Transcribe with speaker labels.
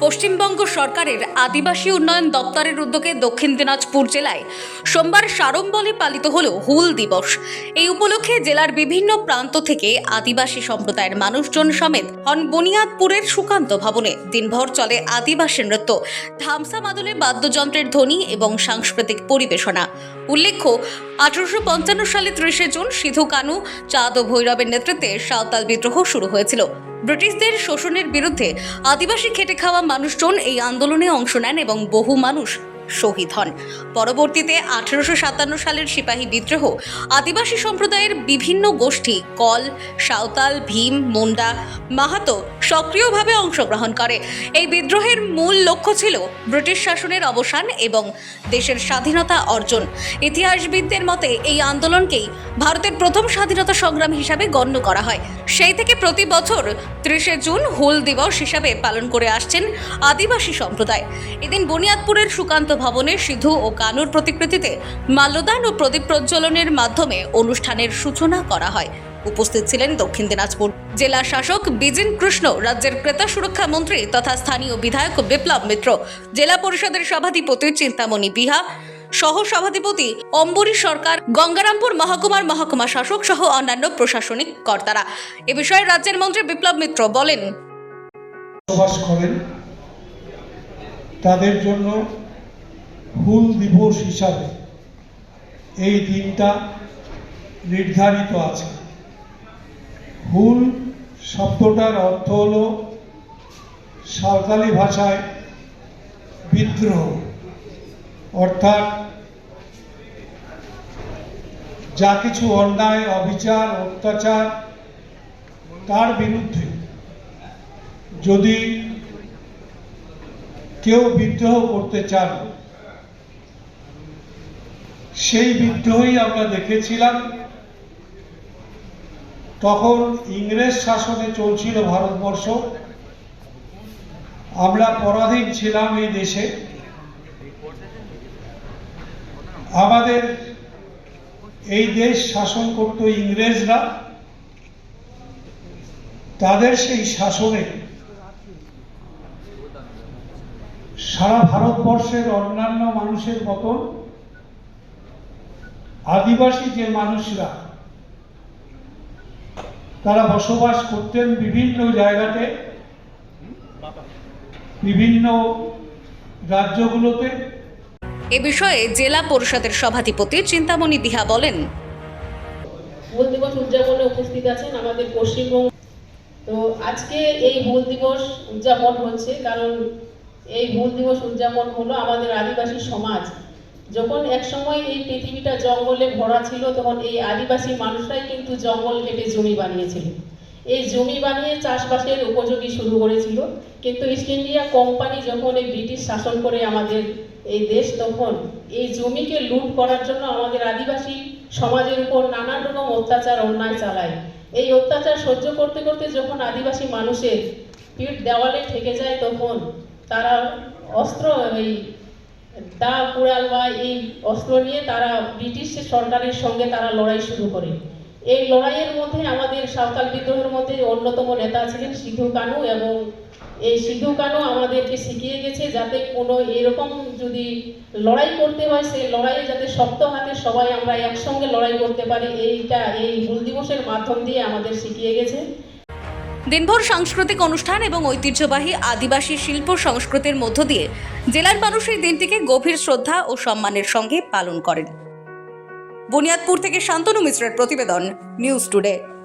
Speaker 1: পশ্চিমবঙ্গ সরকারের আদিবাসী উন্নয়ন দপ্তরের উদ্যোগে দক্ষিণ দিনাজপুর জেলায় সোমবার সাড়ম্বলে পালিত হল হুল দিবস। এই উপলক্ষে জেলার বিভিন্ন প্রান্ত থেকে আদিবাসী সম্প্রদায়ের মানুষজন সমেত হন বুনিয়াদপুরের সুকান্ত ভবনে। দিনভর চলে আদিবাসী নৃত্য। ধামসা মাদলে বাদ্যযন্ত্রের ধ্বনি এবং সাংস্কৃতিক পরিবেশনা। উল্লেখ্য, আঠারোশো পঞ্চান্ন সালে ত্রিশে জুন সিধু কানু, চাঁদ ও ভৈরবের নেতৃত্বে সাঁওতাল বিদ্রোহ শুরু হয়েছিল। ব্রিটিশদের শোষণের বিরুদ্ধে আদিবাসী খেটে খাওয়া মানুষজন এই আন্দোলনে অংশ নেন এবং বহু মানুষ শহীদ হন। পরবর্তীতে আঠারোশো সাতান্ন সালের সিপাহী বিদ্রোহ আদিবাসী সম্প্রদায়ের বিভিন্ন গোষ্ঠী কল, সাঁওতাল, ভীম, মুন্ডা, মাহাতো সক্রিয়ভাবে অংশগ্রহণ করে। এই বিদ্রোহের মূল লক্ষ্য ছিল ব্রিটিশ শাসনের অবসান এবং দেশের স্বাধীনতা অর্জন। ইতিহাসবিদদের মতে এই আন্দোলনকেই ভারতের প্রথম স্বাধীনতা সংগ্রাম হিসাবে গণ্য করা হয়। সেই থেকে প্রতি বছর ত্রিশে জুন হুল দিবস হিসাবে পালন করে আসছেন আদিবাসী সম্প্রদায়। এদিন বুনিয়াদপুরের সুকান্ত ভবনে সিধু ও কানুর প্রতিকৃতিতে মাল্যদান ও প্রদীপ প্রজ্বলনের মাধ্যমে অনুষ্ঠানের সূচনা করা হয়। উপস্থিত ছিলেন দক্ষিণ দিনাজপুর জেলা শাসক বিজিন কৃষ্ণ, রাজ্যের ক্রেতা সুরক্ষা মন্ত্রী তথা স্থানীয় বিধায়ক বিপ্লব মিত্র, জেলা পরিষদের সভাধিপতি চিন্তামণি বিহা, সহ সভাধিপতি অম্বরী সরকার, গঙ্গারামপুর মহকুমার মহকুমা শাসক সহ অন্যান্য প্রশাসনিক কর্তারা। এ বিষয়ে রাজ্যের মন্ত্রী বিপ্লব মিত্র বলেন
Speaker 2: তাদের জন্য হুল দিবস হিসাবে এই দিনটা নির্ধারিত আছে। হুল শব্দটার অর্থ হল সাঁওতালি ভাষায় বিদ্রোহ। অর্থাৎ যা কিছু অন্যায়, অবিচার, অত্যাচার, তার বিরুদ্ধে যদি কেউ বিদ্রোহ করতে চান সেই বিদ্রোহই আমরা দেখেছিলাম। তখন ইংরেজ শাসনে চলছিল ভারতবর্ষ। আমরা পরাধীন ছিলাম এই দেশে। আমাদের এই দেশ শাসন করত ইংরেজরা। তাদের সেই শাসনে সারা ভারতবর্ষের অন্যান্য মানুষের মতন আদিবাসী যে মানুষরা তারা বসবাস করতেন বিভিন্ন জায়গাতে বিভিন্ন রাজ্যগুলোতে।
Speaker 1: এ বিষয়ে জেলা পরিষদের সভাধিপতি চিন্তামণি বিহা বলেন
Speaker 3: হুল দিবস উদযাপনে উপস্থিত আছেন আমাদের পশ্চিমবঙ্গ। তো আজকে এই হুল দিবস উদযাপন হচ্ছে কারণ এই হুল দিবস উদযাপন হলো আমাদের আদিবাসী সমাজ। যখন একসময় এই পৃথিবীটা জঙ্গলে ভরা ছিল, তখন এই আদিবাসী মানুষরাই কিন্তু জঙ্গল কেটে জমি বানিয়েছিল। এই জমি বানিয়ে চাষবাসের উপযোগী শুরু করেছিল। কিন্তু ইস্ট ইন্ডিয়া কোম্পানি যখন এই ব্রিটিশ শাসন করে আমাদের এই দেশ, তখন এই জমিকে লুট করার জন্য আমাদের আদিবাসী সমাজের উপর নানান রকম অত্যাচার, অন্যায় চালায়। এই অত্যাচার সহ্য করতে করতে যখন আদিবাসী মানুষের পিঠ দেওয়ালে ঠেকে যায়, তখন তারা অস্ত্র, এই দা কুড়াল বা এই অস্ত্র নিয়ে তারা ব্রিটিশ সরকারের সঙ্গে তারা লড়াই শুরু করে। এই লড়াইয়ের মধ্যে আমাদের সাঁওতাল বিদ্রোহের মধ্যে অন্যতম নেতা ছিলেন সিধু কানু এবং এই সিধু কানু আমাদেরকে শিখিয়ে গেছে যাতে কোনো এরকম যদি লড়াই করতে হয় সেই লড়াইয়ে যাতে শক্ত হাতে সবাই আমরা একসঙ্গে লড়াই করতে পারি, এইটা এই হুল দিবসের মাধ্যম দিয়ে আমাদের শিখিয়ে গেছে।
Speaker 1: দিনভর সাংস্কৃতিক অনুষ্ঠান এবং ঐতিহ্যবাহী আদিবাসী শিল্প সংস্কৃতির মধ্য দিয়ে জেলার মানুষ এই দিনটিকে গভীর শ্রদ্ধা ও সম্মানের সঙ্গে পালন করেন। বুনিয়াদপুর থেকে শান্তনু মিশ্রের প্রতিবেদন, নিউজ টুডে।